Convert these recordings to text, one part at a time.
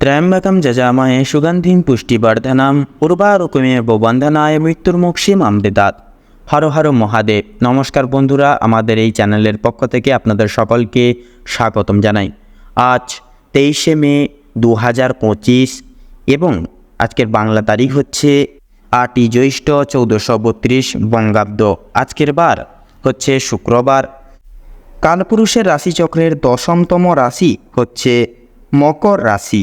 ত্র্যম্বকম যজামহে সুগন্ধিম পুষ্টিবর্ধনম উর্বারুকুমেব বন্ধনায় মৃত্যুর্মুক্ষীম অমৃতাৎ হর হর মহাদেব নমস্কার বন্ধুরা আমাদের এই চ্যানেলের পক্ষ থেকে আপনাদের সকলকে স্বাগতম জানাই। আজ তেইশে মে দু হাজার পঁচিশ এবং আজকের বাংলা তারিখ হচ্ছে আটই জ্যৈষ্ঠ চৌদ্দশো বত্রিশ বঙ্গাব্দ। আজকের বার হচ্ছে শুক্রবার। কালপুরুষের রাশিচক্রের দশমতম রাশি হচ্ছে মকর রাশি।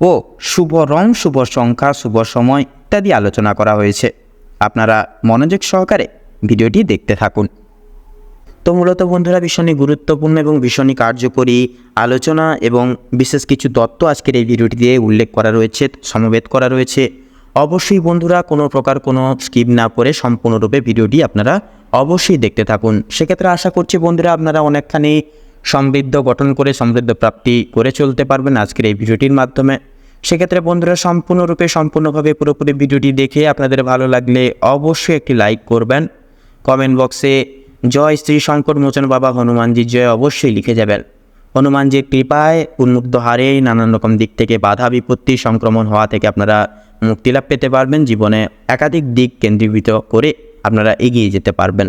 ও শুভ রং, শুভ সংখ্যা, শুভ সময় ইত্যাদি আলোচনা করা হয়েছে। আপনারা মনোযোগ সহকারে ভিডিওটি দেখতে থাকুন। তো মূলত বন্ধুরা, ভীষণই গুরুত্বপূর্ণ এবং ভীষণই কার্যকরী আলোচনা এবং বিশেষ কিছু তত্ত্ব আজকের এই ভিডিওটিতে উল্লেখ করা রয়েছে, সমবেত করা রয়েছে। অবশ্যই বন্ধুরা, কোনো প্রকার কোনো স্কিপ না করে সম্পূর্ণরূপে ভিডিওটি আপনারা অবশ্যই দেখতে থাকুন। সেক্ষেত্রে আশা করছি বন্ধুরা, আপনারা অনেকখানি সমৃদ্ধ গঠন করে সমৃদ্ধ প্রাপ্তি করে চলতে পারবেন আজকের এই ভিডিওটির মাধ্যমে। সেক্ষেত্রে বন্ধুরা, সম্পূর্ণরূপে, সম্পূর্ণভাবে পুরোপুরি ভিডিওটি দেখে আপনাদের ভালো লাগলে অবশ্যই একটি লাইক করবেন। কমেন্ট বক্সে, জয় শ্রী শঙ্কর মোচন বাবা, হনুমানজি, জয় অবশ্যই লিখে যাবেন। হনুমানজির কৃপায় উন্মুক্ত হারে নানান রকম দিক থেকে বাধা, বিপত্তি, সংক্রমণ হওয়া থেকে আপনারা মুক্তিলাভ পেতে পারবেন। জীবনে একাধিক দিক কেন্দ্রীভূত করে আপনারা এগিয়ে যেতে পারবেন।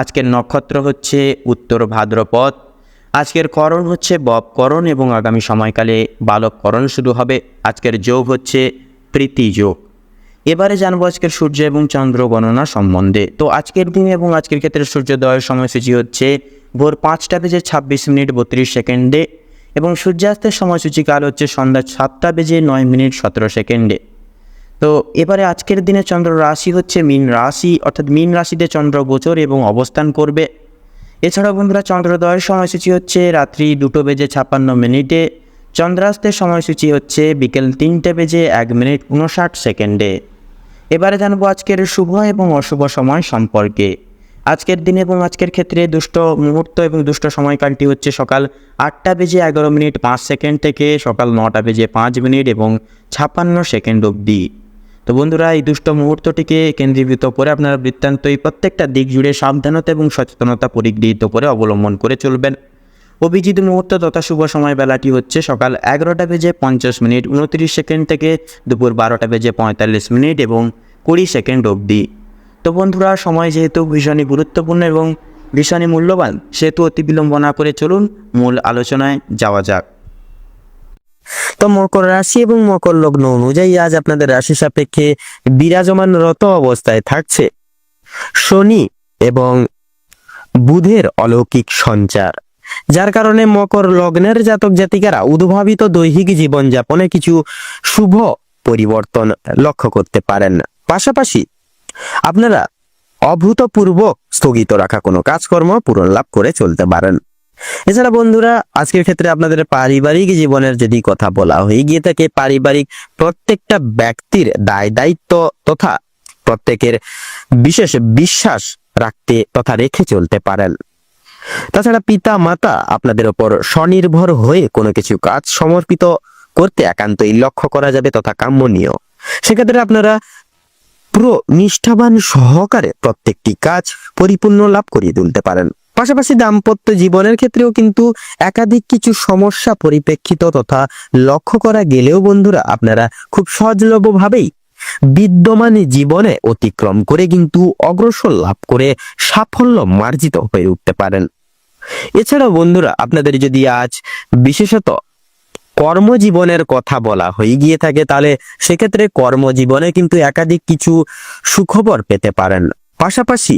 আজকের নক্ষত্র হচ্ছে উত্তর ভাদ্রপদ। আজকের করণ হচ্ছে ববকরণ এবং আগামী সময়কালে বালককরণ শুরু হবে। আজকের যোগ হচ্ছে প্রীতি যোগ। এবারে জানব আজকের সূর্য এবং চন্দ্র গণনা সম্বন্ধে। তো আজকের দিন এবং আজকের ক্ষেত্রে সূর্যোদয়ের সময়সূচি হচ্ছে ভোর পাঁচটা বেজে ছাব্বিশ মিনিট বত্রিশ সেকেন্ডে এবং সূর্যাস্তের সময়সূচি কাল হচ্ছে সন্ধ্যা সাতটা বেজে নয় মিনিট সতেরো সেকেন্ডে। তো এবারে আজকের দিনে চন্দ্র রাশি হচ্ছে মীন রাশি, অর্থাৎ মীন রাশিতে চন্দ্র গোচর এবং অবস্থান করবে। এছাড়াও বন্ধুরা, চন্দ্রোদয়ের সময়সূচি হচ্ছে রাত্রি দুটো বেজে ছাপ্পান্ন মিনিটে। চন্দ্রাস্তের সময়সূচি হচ্ছে বিকেল তিনটে বেজে এক মিনিট উনষাট সেকেন্ডে। এবারে জানব আজকের শুভ এবং অশুভ সময় সম্পর্কে। আজকের দিন এবং আজকের ক্ষেত্রে দুষ্ট মুহূর্ত এবং দুষ্ট সময়কালটি হচ্ছে সকাল আটটা বেজে এগারো মিনিট পাঁচ সেকেন্ড থেকে সকাল নটা বেজে পাঁচ মিনিট এবং ছাপ্পান্ন সেকেন্ড অবধি। তো বন্ধুরা, এই দুষ্ট মুহূর্তটিকে কেন্দ্রীভূত করে আপনারা বৃত্তান্ত এই প্রত্যেকটা দিক জুড়ে সাবধানতা এবং সচেতনতা পরিগৃহীত করে অবলম্বন করে চলবেন। অভিজিৎ মুহূর্ত তথা শুভ সময় বেলাটি হচ্ছে সকাল এগারোটা বেজে পঞ্চাশ মিনিট, উনত্রিশ সেকেন্ড থেকে দুপুর বারোটা বেজে পঁয়তাল্লিশ মিনিট এবং কুড়ি সেকেন্ড অবধি। তো বন্ধুরা, সময় যেহেতু ভীষণই গুরুত্বপূর্ণ এবং ভীষণই মূল্যবান, সেহেতু অতি বিলম্ব না করে চলুন মূল আলোচনায় যাওয়া যাক। তো মকর রাশি এবং মকর লগ্ন অনুযায়ী আজ আপনাদের রাশি সাপেক্ষে বিরাজমান রত অবস্থায় থাকছে। শনি এবং বুধের অলৌকিক সঞ্চার, যার কারণে মকর লগ্নের জাতক জাতিকারা উদ্ভাবিত দৈহিক জীবনযাপনে কিছু শুভ পরিবর্তন লক্ষ্য করতে পারেন। পাশাপাশি আপনারা অভূতপূর্ব স্থগিত রাখা কোনো কাজকর্ম পূরণ লাভ করে চলতে পারেন। এছাড়া বন্ধুরা, আজকের ক্ষেত্রে আপনাদের পারিবারিক জীবনের যদি কথা বলা হয়ে গিয়ে থাকে, পারিবারিক প্রত্যেকটা ব্যক্তির দায় দায়িত্ব তথা প্রত্যেকের বিশেষ বিশ্বাস রাখতে তথা রেখে চলতে পারেন। তাছাড়া পিতা, মাতা আপনাদের ওপর স্বনির্ভর হয়ে কোনো কিছু কাজ সমর্পিত করতে একান্তই লক্ষ্য করা যাবে তথা কাম্যনীয় সেক্ষেত্রে আপনারা পুরো নিষ্ঠাবান সহকারে প্রত্যেকটি কাজ পরিপূর্ণ লাভ করিয়ে তুলতে পারেন। পাশাপাশি দাম্পত্য জীবনের ক্ষেত্রেও কিন্তু একাধিক কিছু সমস্যা পরিপ্রেক্ষিত তথা লক্ষ্য করা গেলেও বন্ধুরা আপনারা খুব সহজলভ্যভাবেই বিদ্যমান জীবনে অতিক্রম করে কিন্তু অগ্রসর লাভ করে সাফল্য মার্জিত হয়ে উঠতে পারেন। এছাড়াও বন্ধুরা আপনাদের যদি আজ বিশেষত কর্মজীবনের কথা বলা হয়ে গিয়ে থাকে, তাহলে সেক্ষেত্রে কর্মজীবনে কিন্তু একাধিক কিছু সুখবর পেতে পারেন। পাশাপাশি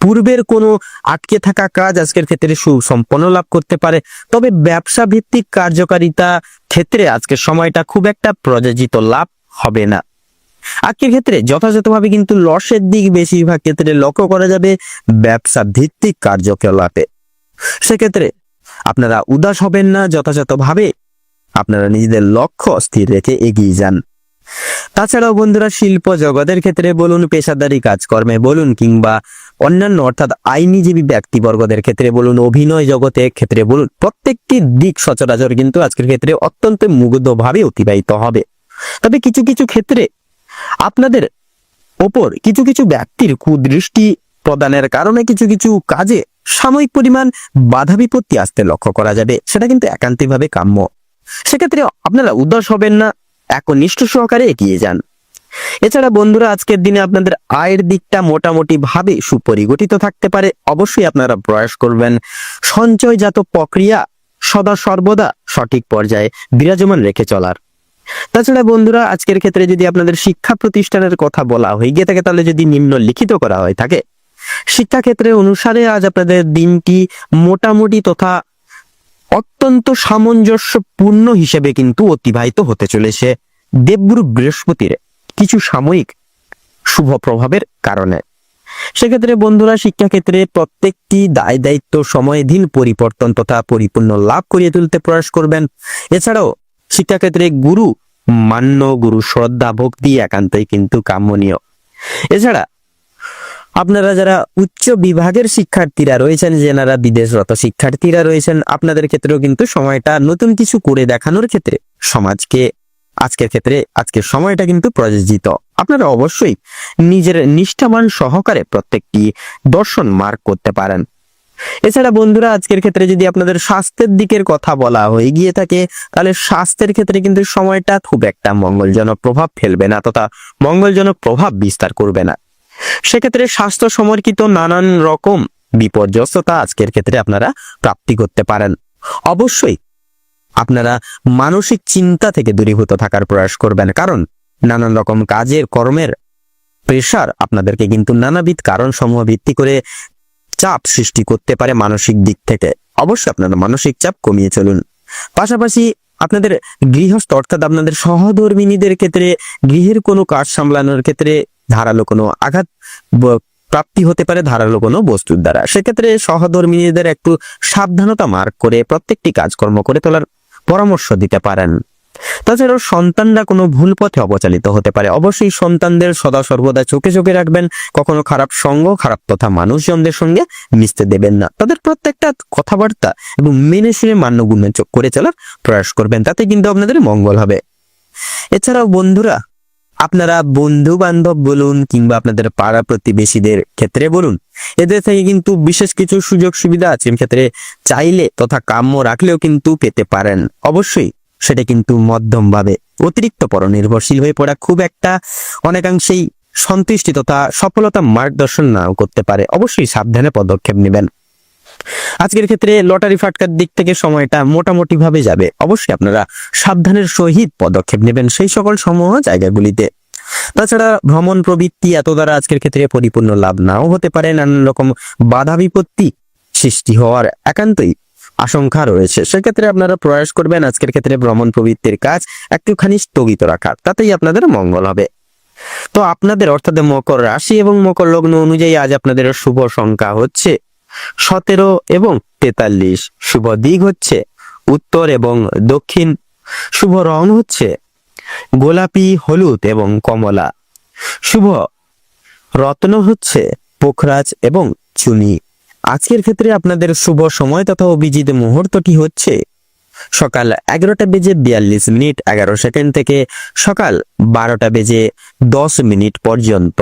পূর্বের কোনো আটকে থাকা কাজ আজকের ক্ষেত্রে সুসম্পন্ন লাভ করতে পারে। তবে ব্যবসা ভিত্তিক কার্যকারিতা ক্ষেত্রে আজকের সময়টা খুব একটা প্রযোজিত লাভ হবে না। আজকের ক্ষেত্রে যথাযথভাবে কিন্তু লসের দিক বেশিরভাগ ক্ষেত্রে লক্ষ্য করা যাবে ব্যবসা ভিত্তিক কার্যকলাপে। সেক্ষেত্রে আপনারা উদাস হবেন না, যথাযথভাবে আপনারা নিজেদের লক্ষ্য স্থির রেখে এগিয়ে যান। তাছাড়াও বন্ধুরা, শিল্প জগতের ক্ষেত্রে বলুন, পেশাদারি কাজকর্মে বলুন কিংবা অন্যান্য অর্থাৎ আইনিজীবী ব্যক্তিবর্গদের ক্ষেত্রে বলুন, অভিনয় জগতের ক্ষেত্রে বলুন, প্রত্যেকটি দিক সচরাচর কিন্তু আজকের ক্ষেত্রে অত্যন্ত মুগ্ধভাবে অতিবাহিত হবে। তবে কিছু কিছু ক্ষেত্রে আপনাদের ওপর কিছু কিছু ব্যক্তির কুদৃষ্টি প্রদানের কারণে কিছু কিছু কাজে সাময়িক পরিমাণ বাধা বিপত্তি আসতে লক্ষ্য করা যাবে। সেটা কিন্তু একান্তিকভাবে কাম্য। সেক্ষেত্রে আপনারা উদাস হবেন না, একনিষ্ঠ সহকারে এগিয়ে যান। এছাড়া বন্ধুরা, আজকের দিনে আপনাদের আয়ের দিকটা মোটামুটি ভাবে সুপরিগঠিত থাকতে পারে। অবশ্যই আপনারা প্রয়াস করবেন। সঞ্চয়জাত প্রক্রিয়া সদা সর্বদা সঠিক পর্যায়ে বিরাজমান রেখে চলার। তাছাড়া বন্ধুরা, আজকের ক্ষেত্রে যদি আপনাদের শিক্ষা প্রতিষ্ঠানের কথা বলা হয়ে গিয়ে থাকে, তাহলে যদি নিম্নলিখিত করা হয় থাকে, শিক্ষাক্ষেত্রে অনুসারে আজ আপনাদের দিনটি মোটামুটি তথা অত্যন্ত সামঞ্জস্যপূর্ণ হিসেবে কিন্তু অতিবাহিত হতে চলেছে। দেবগুরু বৃহস্পতির কিছু সাময়িক শুভ প্রভাবের কারণে। সেক্ষেত্রে বন্ধুরা, শিক্ষাক্ষেত্রে প্রত্যেকটি দায় দায়িত্ব সময়াধীন পরিবর্তন তথা পরিপূর্ণ লাভ করিয়ে তুলতে প্রয়াস করবেন। এছাড়াও শিক্ষাক্ষেত্রে গুরু মান্য, গুরু শ্রদ্ধা, ভক্তি একান্তই কিন্তু কাম্যনীয় এছাড়া আপনারা যারা উচ্চ বিভাগের শিক্ষার্থীরা রয়েছেন, যেনারা বিদেশরত শিক্ষার্থীরা রয়েছেন, আপনাদের ক্ষেত্রেও কিন্তু সময়টা নতুন কিছু করে দেখানোর ক্ষেত্রে সমাজকে আজকের ক্ষেত্রে আজকের সময়টা কিন্তু প্রযোজিত। আপনারা অবশ্যই নিজের নিষ্ঠাবান সহকারে প্রত্যেকটি দর্শন মার্ক করতে পারেন। এছাড়া বন্ধুরা, আজকের ক্ষেত্রে যদি আপনাদের স্বাস্থ্যের দিকের কথা বলা হয়ে গিয়ে থাকে, তাহলে স্বাস্থ্যের ক্ষেত্রে কিন্তু সময়টা খুব একটা মঙ্গলজনক প্রভাব ফেলবে না, তথা মঙ্গলজনক প্রভাব বিস্তার করবে না। সেক্ষেত্রে স্বাস্থ্য সম্পর্কিত নানান রকম বিপর্যস্ততা আজকের ক্ষেত্রে আপনারা প্রাপ্তি করতে পারেন। অবশ্যই আপনারা মানসিক চিন্তা থেকে দূরীভূত থাকার প্রয়াস করবেন। কারণ নানান রকম কাজের, কর্মের প্রেশার আপনাদেরকে কিন্তু নানাবিধ কারণ সমূহ ভিত্তি করে চাপ সৃষ্টি করতে পারে মানসিক দিক থেকে। অবশ্যই আপনারা মানসিক চাপ কমিয়ে চলুন। পাশাপাশি আপনাদের গৃহস্থ অর্থাৎ আপনাদের সহধর্মিনীদের ক্ষেত্রে, গৃহের কোনো কাজ সামলানোর ক্ষেত্রে ধারালো কোনো আঘাত প্রাপ্তি হতে পারে ধারালো কোনো বস্তুর দ্বারা। সেক্ষেত্রে সহধর্মিনীদের একটু সাবধানতা মার্ক করে প্রত্যেকটি কাজকর্ম করে তোলার পরামর্শ দিতে পারেন। তাছাড়াও সন্তানরা কোনো ভুল পথে অবচালিত হতে পারে। অবশ্যই সন্তানদের সদা সর্বদা চোখে চোখে রাখবেন। কখনো খারাপ সঙ্গ, খারাপ তথা মানুষজনদের সঙ্গে মিশতে দেবেন না। তাদের প্রত্যেকটা কথাবার্তা এবং মেনে শুনে মান্যগুণ্য করে চলার প্রয়াস করবেন। তাতে কিন্তু আপনাদের মঙ্গল হবে। এছাড়াও বন্ধুরা আপনারা বন্ধু বান্ধব বলুন কিংবা আপনাদের পাড়া প্রতিবেশীদের ক্ষেত্রে বলুন, এদের থেকে কিন্তু বিশেষ কিছু সুযোগ সুবিধা আছে ক্ষেত্রে চাইলে তথা কাম্য রাখলেও কিন্তু পেতে পারেন। অবশ্যই সেটা কিন্তু মধ্যম ভাবে অতিরিক্ত পর নির্ভরশীল হয়ে পড়া খুব একটা অনেকাংশেই সন্তুষ্টি তথা সফলতা মার্গদর্শন নাও করতে পারে। অবশ্যই সাবধানে পদক্ষেপ নেবেন। আজকের ক্ষেত্রে লটারি ফাটকার দিক থেকে সময়টা মোটামুটি ভাবে যাবে। অবশ্যই আপনারা সাবধানের সহিত পদক্ষেপ নেবেন। সেই সকল সমূহ জায়গাগুলিতে তাছাড়া ভ্রমণ প্রবৃত্তি এত দ্বারা আজকের ক্ষেত্রে পরিপূর্ণ লাভ নাও হতে পারে, নানান রকম বাধা বিপত্তি সৃষ্টি হওয়ার একান্তই আশঙ্কা রয়েছে। সেক্ষেত্রে আপনারা প্রয়াস করবেন আজকের ক্ষেত্রে ভ্রমণ প্রবৃত্তির কাজ একটুখানি স্থগিত রাখার, তাতেই আপনাদের মঙ্গল হবে। তো আপনাদের অর্থাৎ মকর রাশি এবং মকর লগ্ন অনুযায়ী আজ আপনাদের শুভ সংখ্যা হচ্ছে সতেরো এবং তেতাল্লিশ। শুভ দিক হচ্ছে উত্তর এবং দক্ষিণ। শুভ রং হচ্ছে গোলাপি, হলুদ এবং কমলা। শুভ। রত্ন হচ্ছে পোখরাজ এবং চুনি। আজকের ক্ষেত্রে আপনাদের শুভ সময় তথা অভিজিৎ মুহূর্তটি হচ্ছে সকাল এগারোটা বেজে বিয়াল্লিশ মিনিট এগারো সেকেন্ড থেকে সকাল বারোটা বেজে দশ মিনিট পর্যন্ত।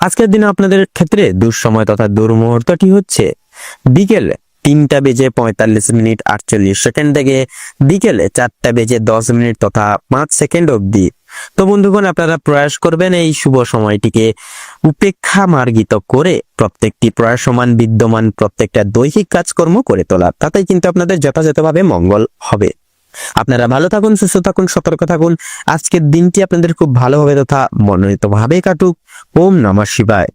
আজকের দিনে আপনাদের ক্ষেত্রে দুঃসময় তথা দুর্মুহূর্তটি হচ্ছে বিকেল তিনটা বেজে পঁয়তাল্লিশ মিনিট আটচল্লিশ সেকেন্ড থেকে বিকেলে চারটা বেজে দশ মিনিট তথা পাঁচ সেকেন্ড অবধি। তো বন্ধুগণ, আপনারা প্রয়াস করবেন এই শুভ সময়টিকে উপেক্ষা মার্গিত করে প্রত্যেকটি প্রয়াসমান বিদ্যমান, প্রত্যেকটা দৈহিক কাজকর্ম করে তোলা। তাতেই কিন্তু আপনাদের যথাযথভাবে মঙ্গল হবে। আপনারা ভালো থাকুন, সুস্থ থাকুন, সতর্ক থাকুন। আজকের দিনটি আপনাদের খুব ভালোভাবে তথা মনোনীতভাবে কাটুক। ওম নমঃ শিবায়।